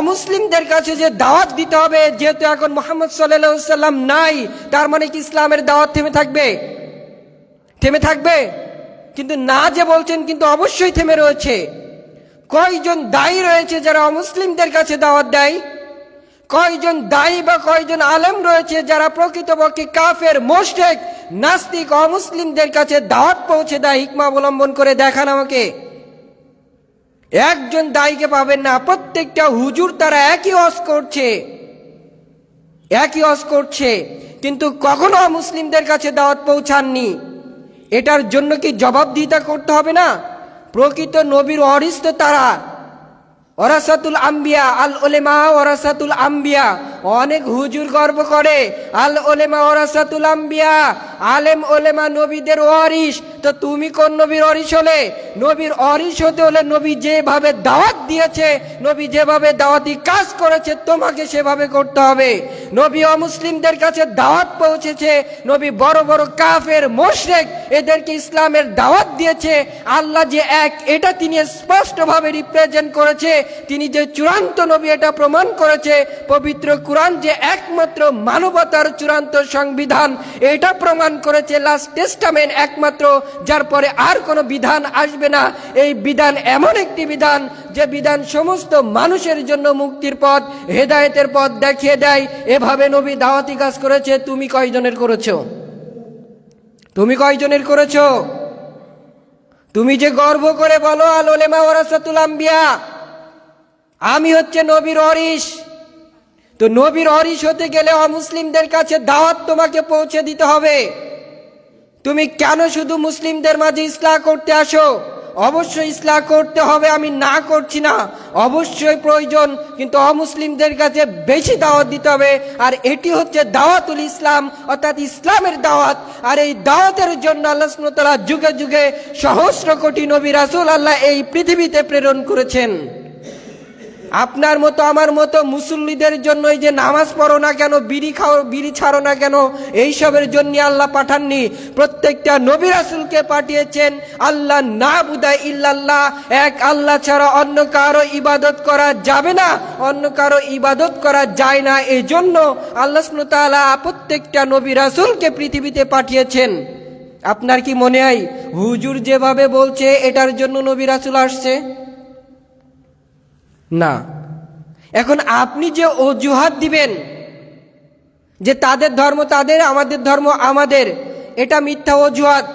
অমুসলিমদের কাছে যে দাওয়াত দিতে হবে, যেহেতু এখন মোহাম্মদ সাল্লাম নাই, তার মানে কি ইসলামের দাওয়াত থেমে থাকবে? থেমে থাকবে? কিন্তু না যে বলছেন, কিন্তু অবশ্যই থেমে রয়েছে। কয়জন দায়ী রয়েছে যারা অমুসলিমদের কাছে দাওয়াত দেয়? কয়জন দায়ী বা কয়জন আলেম রয়েছে যারা প্রকৃতপক্ষে কাফের, মোশেক, নাস্তিক, অমুসলিমদের কাছে দাওয়াত পৌঁছে দেয়? হিকমা অবলম্বন করে দেখান আমাকে। একজন দায়ীকে পাবেন না, প্রত্যেকটা হুজুর তারা একই অস করছে, একই অস করছে, কিন্তু কখনো মুসলিমদের কাছে দাওয়াত পৌঁছাননি। এটার জন্য কি জবাবদিহিতা করতে হবে না? প্রকৃত নবীর অরিস্ত তারা, ওরাসাতুল আম্বিয়া আল ওলেমা ওরাসাতুল আম্বিয়া অনেক হুজুর গর্ব করে, আল ওলেমা ওরাসাতুল আম্বিয়া, আলেম ওলেমা নবীদের ওয়ারিস তো তুমি কোন নবীর অরিস হলে? নবীর অরিস হতে হলে নবী যেভাবে দাওয়াত দিয়েছে, নবী যেভাবে দাওয়াতি কাজ করেছে, তোমাকে সেভাবে করতে হবে। নবী অমুসলিমদের কাছে দাওয়াত পৌঁছেছে, নবী বড় বড় কাফের, মোশরেক এদেরকে ইসলামের দাওয়াত দিয়েছে। আল্লাহ যে এক, এটা তিনি স্পষ্টভাবে রিপ্রেজেন্ট করেছে, তিনি যে চূড়ান্ত নবী এটা প্রমাণ করেছে, পবিত্র কোরআন যে একমাত্র মানবতার চূড়ান্ত সংবিধান, এটা প্রমাণ করেছে লাস্ট টেস্টামেন্ট একমাত্র, যার পরে আর কোনো বিধান আসবে না। এই বিধান এমন একটি বিধান, যে বিধান সমস্ত মানুষের জন্য মুক্তির পথ, হেদায়েতের পথ দেখিয়ে দেয়। এভাবে নবী দাওয়াতি কাজ করেছে, তুমি কয়জনের করেছ? তুমি কয়জনের করেছ? তুমি যে গর্ব করে বলো আল ওলেমা ওরাসাতুল আম্বিয়া, আমি হচ্ছে নবীর অরিস তো নবীর অরিস হতে গেলে অমুসলিমদের কাছে দাওয়াত তোমাকে পৌঁছে দিতে হবে। তুমি কেন শুধু মুসলিমদের মাঝে ইসলাহ করতে আসো? অবশ্যই ইসলাহ করতে হবে, আমি না করছি না। অবশ্যই প্রয়োজন, কিন্তু অমুসলিমদের কাছে বেশি দাওয়াত দিতে হবে। আর এটি হচ্ছে দাওয়াতুল ইসলাম, অর্থাৎ ইসলামের দাওয়াত। আর এই দাওয়াতের জন্য আল্লাহ সুবহানাহু যুগে যুগে সহস্র কোটি নবী রাসুল আল্লাহ এই পৃথিবীতে প্রেরণ করেছেন। আপনার মতো, আমার মতো মুসল্লিদের জন্য এই যে নামাজ পড়ো না কেন, বিড়ি খাও, বিড়ি ছাড়ো না কেন, এইসবের জন্য আল্লাহ পাঠাননি। প্রত্যেকটা নবী রাসুলকে পাঠিয়েছেন আল্লাহ না বুদাই ইল্লাল্লাহ, এক আল্লাহ ছাড়া অন্য কারও ইবাদত করা যাবে না, অন্য কারও ইবাদত করা যায় না। এই জন্য আল্লাহ তাআলা প্রত্যেকটা নবী রাসুলকে পৃথিবীতে পাঠিয়েছেন। আপনার কি মনে হয়, হুজুর যেভাবে বলছে, এটার জন্য নবী রাসুল আসছে? না। এখন আপনি যে অজুহাত দিবেন, যে তাদের ধর্ম তাদের, আমাদের ধর্ম আমাদের, এটা মিথ্যা অজুহাত।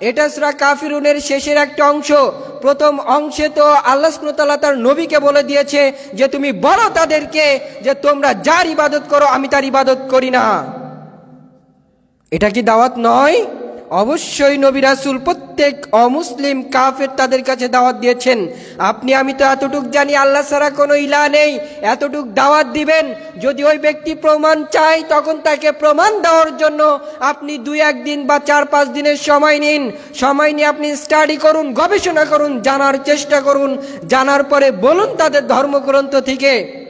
এটা সুরা কাফিরুনের শেষের একটা অংশ। প্রথম অংশে তো আল্লাহ সুবহানাহু তার নবীকে বলে দিয়েছে যে, তুমি বলো তাদেরকে যে, তোমরা যার ইবাদত করো, আমি তার ইবাদত করি না। এটা কি দাওয়াত নয়? অবশ্যই নবী রাসুল প্রত্যেক অমুসলিম কাফের তাদের কাছে দাওয়াত দিয়েছেন। আপনি, আমি তো এতটুক জানি আল্লাহ ছাড়া কোনো ইলা নেই। এতটুক দাওয়াত দিবেন, যদি ওই ব্যক্তি প্রমাণ চায়, তখন তাকে প্রমাণ দেওয়ার জন্য আপনি দুই একদিন বা চার পাঁচ দিনের সময় নিন। সময় নিয়ে আপনি স্টাডি করুন, গবেষণা করুন, জানার চেষ্টা করুন। জানার পরে বলুন তাদের ধর্মগ্রন্থ থেকে।